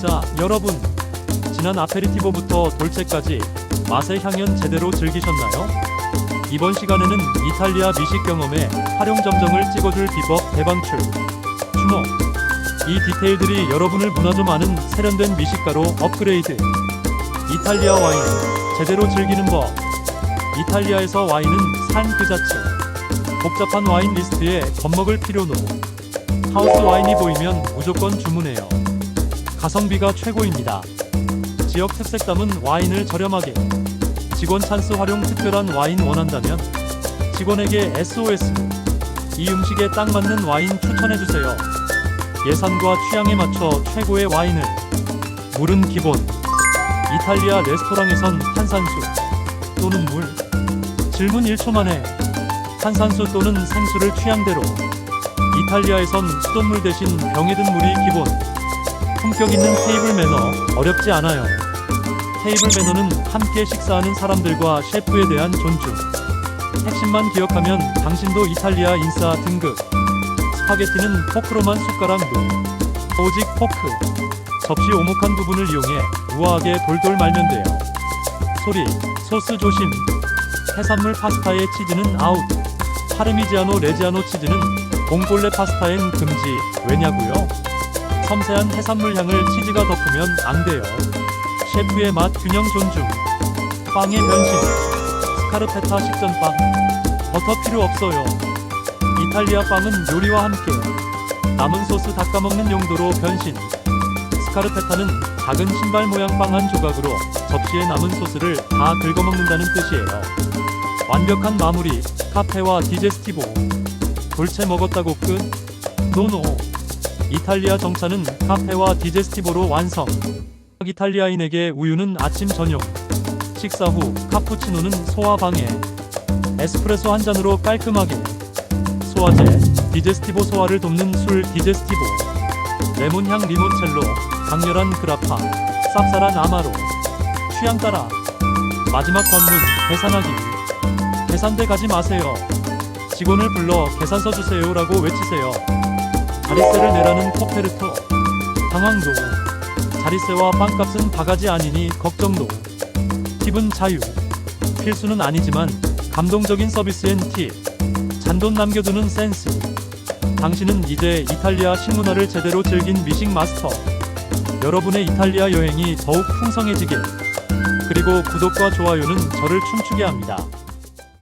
자, 여러분. 지난 아페리티보부터 돌체까지 맛의 향연 제대로 즐기셨나요? 이번 시간에는 이탈리아 미식 경험에 활용 점정을 찍어줄 비법 대방출. 주목! 이 디테일들이 여러분을 문화 좀 아는 세련된 미식가로 업그레이드. 이탈리아 와인 제대로 즐기는 법. 이탈리아에서 와인은 산 그 자체. 복잡한 와인 리스트에 겁먹을 필요노. 하우스 와인이 보이면 무조건 주문해요. 가성비가 최고입니다. 지역 특색 담은 와인을 저렴하게. 직원 찬스 활용 특별한 와인 원한다면 직원에게 SOS. 이 음식에 딱 맞는 와인 추천해주세요. 예산과 취향에 맞춰 최고의 와인을. 물은 기본. 이탈리아 레스토랑에선 탄산수 또는 물. 질문 1초 만에 탄산수 또는 생수를 취향대로. 이탈리아에선 수돗물 대신 병에 든 물이 기본. 품격 있는 테이블 매너 어렵지 않아요. 테이블 매너는 함께 식사하는 사람들과 셰프에 대한 존중. 핵심만 기억하면 당신도 이탈리아 인싸 등급. 스파게티는 포크로만 숟가락 무. 오직 포크. 접시 오목한 부분을 이용해 우아하게 돌돌 말면 돼요. 소리, 소스 조심. 해산물 파스타의 치즈는 아웃. 파르미지아노 레지아노 치즈는 봉골레 파스타엔 금지. 왜냐고요? 섬세한 해산물 향을 치즈가 덮으면 안 돼요. 셰프의 맛 균형 존중. 빵의 변신. 스카르페타 식전빵. 버터 필요 없어요. 이탈리아 빵은 요리와 함께 남은 소스 닦아먹는 용도로 변신. 스카르페타는 작은 신발 모양 빵 한 조각으로 접시에 남은 소스를 다 긁어먹는다는 뜻이에요. 완벽한 마무리. 카페와 디제스티보. 돌체 먹었다고 끝? 노노. 이탈리아 정차는 카페와 디제스티보로 완성. 이탈리아인에게 우유는 아침 저녁. 식사 후 카푸치노는 소화 방해. 에스프레소 한 잔으로 깔끔하게. 소화제, 디제스티보 소화를 돕는 술 디제스티보. 레몬향 리몬첼로, 강렬한 그라파, 쌉쌀한 아마로. 취향 따라. 마지막 관문, 계산하기. 계산대 가지 마세요. 직원을 불러 계산서 주세요라고 외치세요. 자릿세를 내라는 코페르토. 당황도. 자릿세와 빵값은 바가지 아니니 걱정도. 팁은 자유. 필수는 아니지만 감동적인 서비스엔 팁. 잔돈 남겨두는 센스. 당신은 이제 이탈리아 식문화를 제대로 즐긴 미식 마스터. 여러분의 이탈리아 여행이 더욱 풍성해지길. 그리고 구독과 좋아요는 저를 춤추게 합니다.